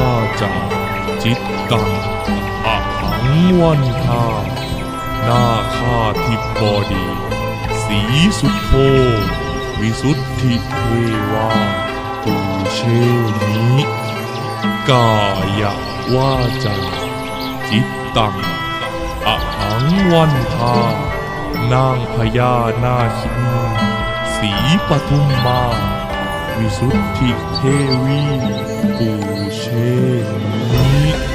ายะว่าจาจิตตังอะหังวันทาหน้าข้าทิพบอดี สีสุดโทวิสุทธิเทวาตูเชมิกายะว่าจาจิตตังอะหังวันทานางพญานาคินีสีปทุมมา วิสุทธิเทวีปูเชมิ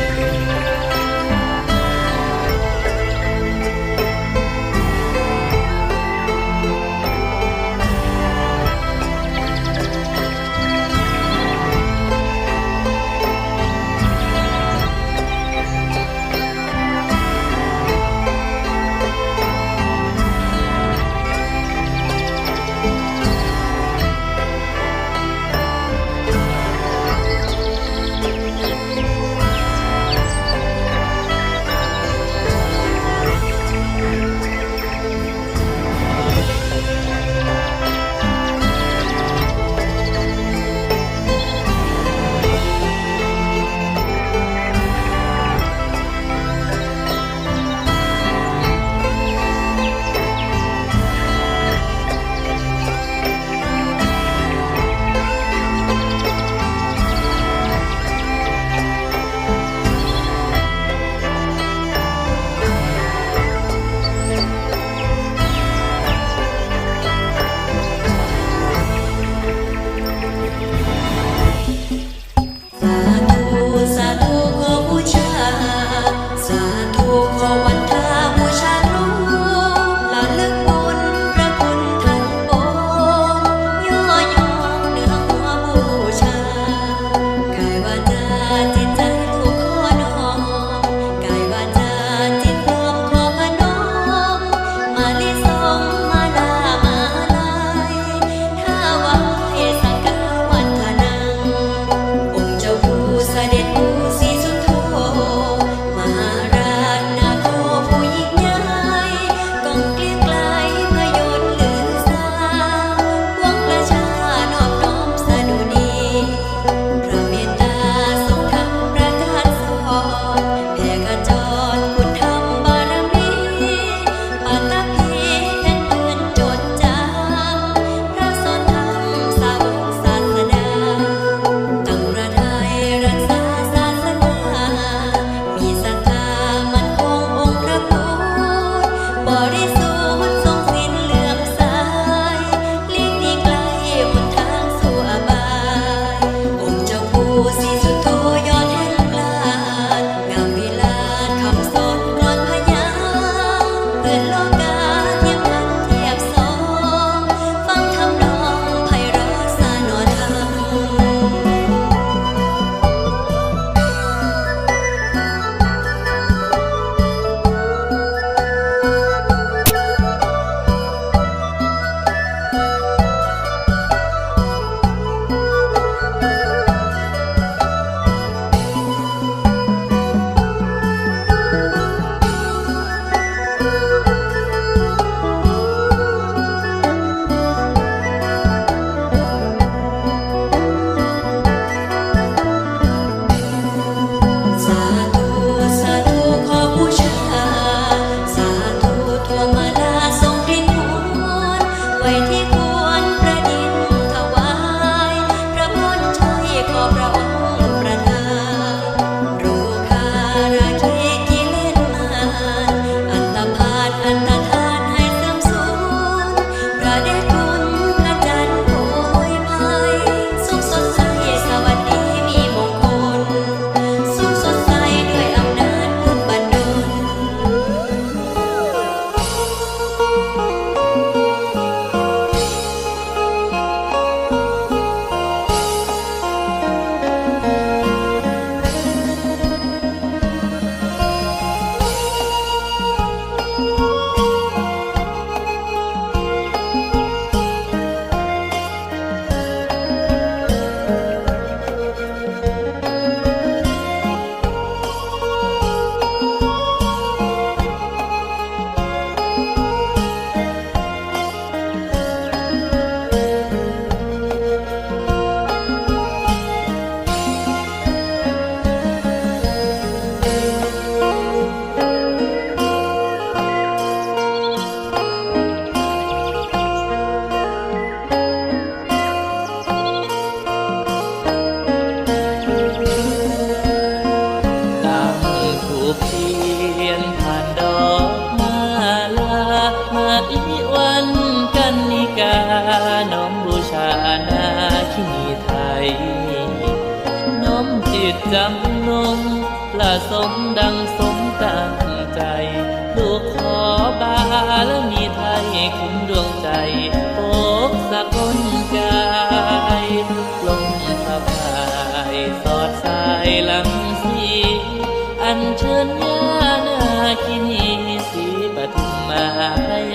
ไร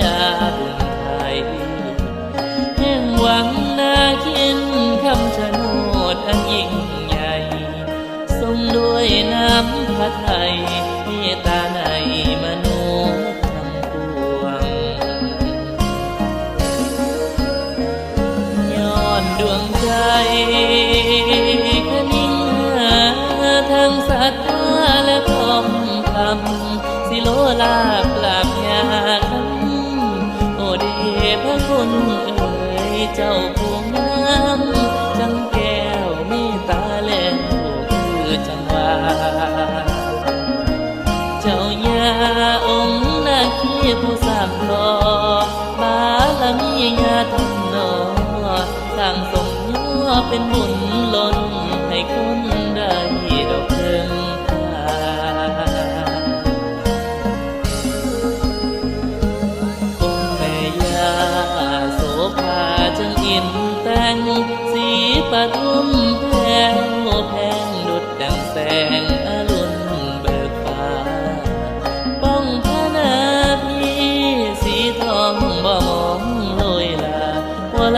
องค์นาคีผู้สางรอบารมีญาติหนอสร้างสมย่อเป็นบุญล้นให้คนได้ดอกเพิ่งพาองค์แม่ยาโสภาจึงอินแต่งสีปทุมแพงแพงดุดดังแสง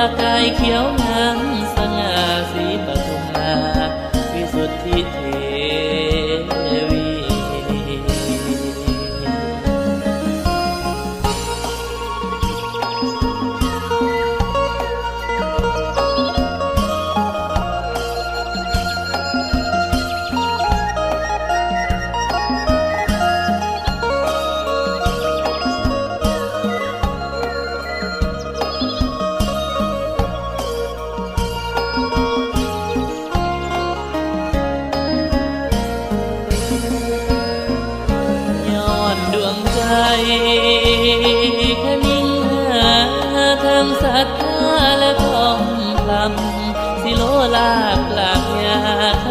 าวรกายเขียว คนิ่งหาทั้งศรัทธาและทองคำสิโลลาบลาบยาค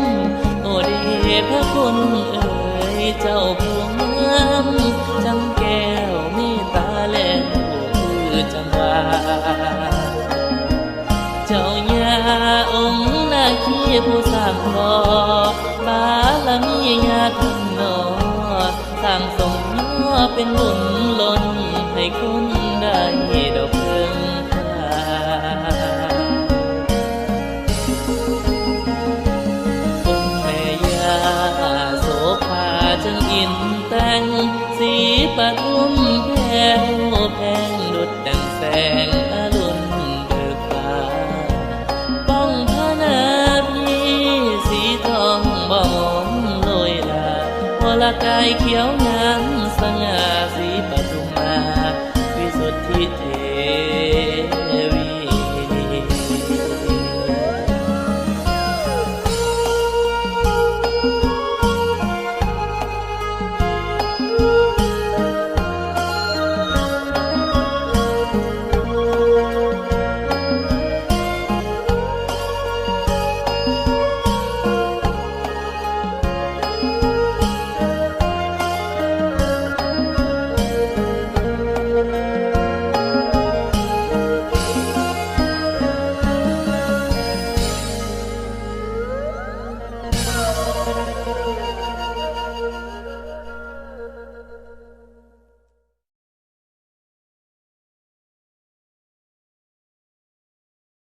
ำโอเดพระคุณเอ่ยเจ้าผู้งามจังแก้วเมตตาและคือจังหวาเจ้าย่าองค์นาคีผู้สร้างรอบารมีญาตินอสร้างสม เป็นบุญล้นให้คนได้ดอกเพิ่งพาองค์แม่ยาโสภาจึงอินแต่งสีปทุมแพงแพงดุดดังแสงอรุณเบิกฟ้าป้องพระนาพี่สีทองบ่มองโรยลาวรกายเขียว